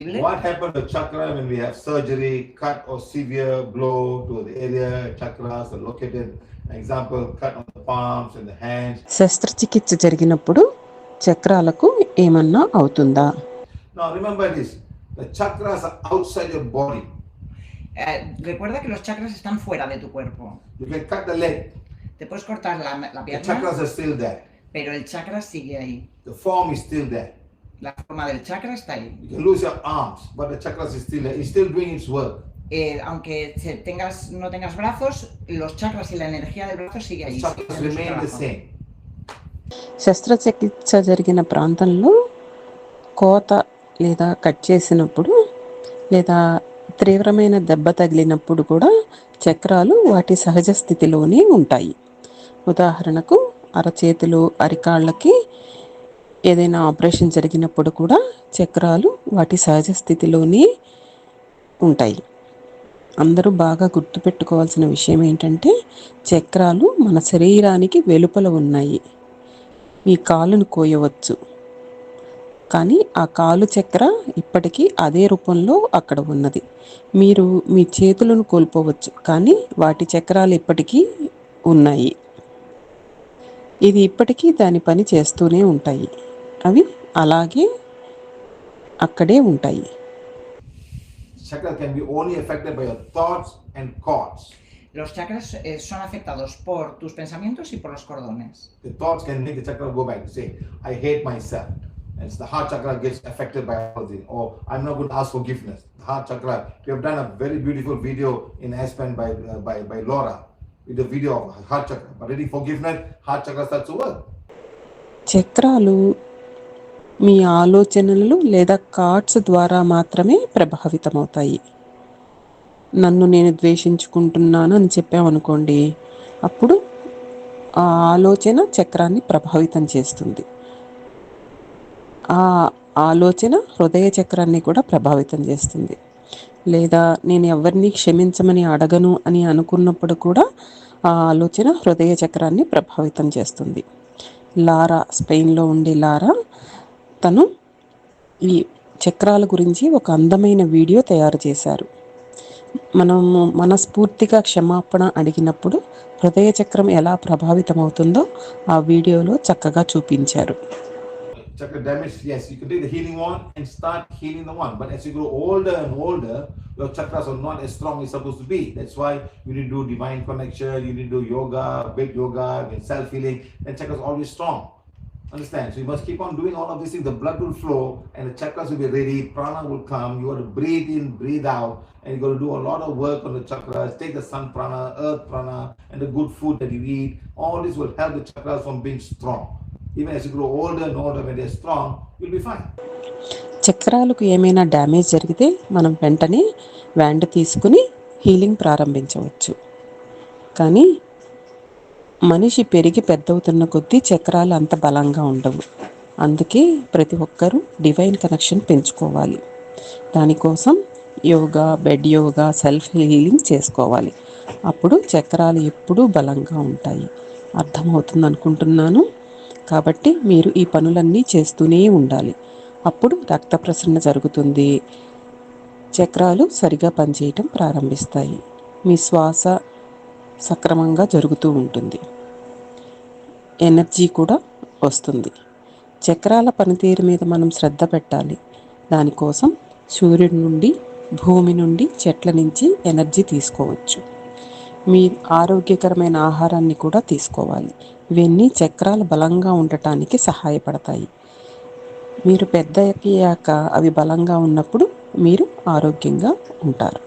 What happened to chakra when we have surgery, cut or severe blow to the area chakras are located? Example, cut on the palms and the hands. శస్త్రచికిత్స జరిగినప్పుడు చక్రాలకు ఏమన్నా అవుతుందా Now remember this: the chakras are outside your body. Eh, recuerda que los chakras están fuera de tu cuerpo. You can cut the leg; Te puedes cortar la, la the pierna, chakras are still there. pero el chakra sigue ahí. The form is still there. La forma del chakra está ahí. You can lose your arms, but the chakras is still there. It's still doing its work. Eh, aunque tengas, no tengas brazos, los chakras y la energía del brazo sigue The ahí. chakras remain the same. శస్త్రచికిత్స జరిగిన ప్రాంతంలో కోత లేదా cut చేసినప్పుడు లేదా తీవ్రమైన దెబ్బ తగిలినప్పుడు కూడా చక్రాలు వాటి సహజ స్థితిలోనే ఉంటాయి ఉదాహరణకు అరచేతులు అరికాళ్ళకి ఏదైనా ఆపరేషన్ జరిగినప్పుడు కూడా చక్రాలు వాటి సహజ స్థితిలోనే ఉంటాయి. అందరూ బాగా గుర్తుపెట్టుకోవాల్సిన విషయం ఏంటంటే చక్రాలు మన శరీరానికి వెలుపల ఉన్నాయి. మీ కాలును కోయవచ్చు. కానీ ఆ కాలు చక్ర ఇప్పటికీ అదే రూపంలో అక్కడ ఉన్నది. మీరు మీ చేతులను కోల్పోవచ్చు. కానీ వాటి చక్రాలు ఇప్పటికీ ఉన్నాయి. ఇది ఇప్పటికీ దాని పని చేస్తూనే ఉంటాయి. అవి అలాగే అక్కడే ఉంటాయి Chakra can be only affected by your thoughts and cords. Los chakras eh, son afectados por tus pensamientos y por los cordones. The thoughts can make the chakra go back. Say, I hate myself. And it's the heart chakra gets affected by all this. Or I'm not going to ask forgiveness. The heart chakra. We have done a very beautiful video in Aspen by uh, by by Laura with the video of heart chakra. But any forgiveness, heart chakra starts to work. చక్రాలు మీ ఆలోచనలు లేదా cards ద్వారా మాత్రమే ప్రభావితమవుతాయి. నన్ను నేను ద్వేషించుకుంటున్నాను అని చెప్పామనుకోండి అప్పుడు ఆ ఆలోచన చక్రాన్ని ప్రభావితం చేస్తుంది. ఆ ఆలోచన హృదయ చక్రాన్ని కూడా ప్రభావితం చేస్తుంది. లేదా నేను ఎవరిని క్షమించమని అడగను అని అనుకున్నప్పుడు కూడా ఆ ఆలోచన హృదయ చక్రాన్ని ప్రభావితం చేస్తుంది. లారా స్పెయిన్లో ఉండే లారా తను ఈ చక్రాల గురించి ఒక అందమైన వీడియో తయారు చేశారు మనము మనస్ఫూర్తిగా క్షమాపణ అడిగినప్పుడు హృదయ చక్రం ఎలా ప్రభావితమవుతుందో ఆ వీడియోలో చక్కగా చూపించారు Chakra damage, yes, you can take the healing one and start healing the one. But as you grow older and older, your chakras are not as strong as supposed to be. That's why you need to do divine connection, you need to do yoga, big yoga, self healing, and chakras are always strong. Understand? So you must keep on doing all of these things. The blood will flow and the chakras will be ready. Prana will come. You got to breathe in, breathe out, and you got to do a lot of work on the chakras. Take the sun prana, earth prana, and the good food that you eat. All this will help the chakras from being strong. Even as you grow older and older, when they're strong, you'll be fine. చక్రాలకు ఏమైనా damage జరిగితే మనం వెంటనే wand తీసుకుని healing ప్రారంభించవచ్చు కానీ మనిషి పెరిగి పెద్దవుతున్న కొద్దీ చక్రాలు అంత బలంగా ఉండవు. అందుకే ప్రతి ఒక్కరూ డివైన్ కనెక్షన్ పెంచుకోవాలి. దానికోసం yoga bed yoga self healing చేసుకోవాలి. అప్పుడు చక్రాలు ఎప్పుడూ బలంగా ఉంటాయి. అర్థమవుతుంది అనుకుంటున్నాను? కాబట్టి మీరు ఈ పనులన్నీ చేస్తూనే ఉండాలి. అప్పుడు రక్త ప్రసరణ జరుగుతుంది. చక్రాలు సరిగా పనిచేయటం ప్రారంభిస్తాయి. మీ శ్వాస సక్రమంగా జరుగుతూ ఉంటుంది. ఎనర్జీ కూడా వస్తుంది. చక్రాల పనితీరు మీద మనం శ్రద్ధ పెట్టాలి. దానికోసం సూర్యుడి నుండి భూమి నుండి చెట్ల నుంచి ఎనర్జీ తీసుకోవచ్చు. మీ ఆరోగ్యకరమైన ఆహారాన్ని కూడా తీసుకోవాలి. ఇవన్నీ చక్రాలు బలంగా ఉండటానికి సహాయపడతాయి. మీరు పెద్ద అయ్యాక అవి బలంగా ఉన్నప్పుడు మీరు ఆరోగ్యంగా ఉంటారు.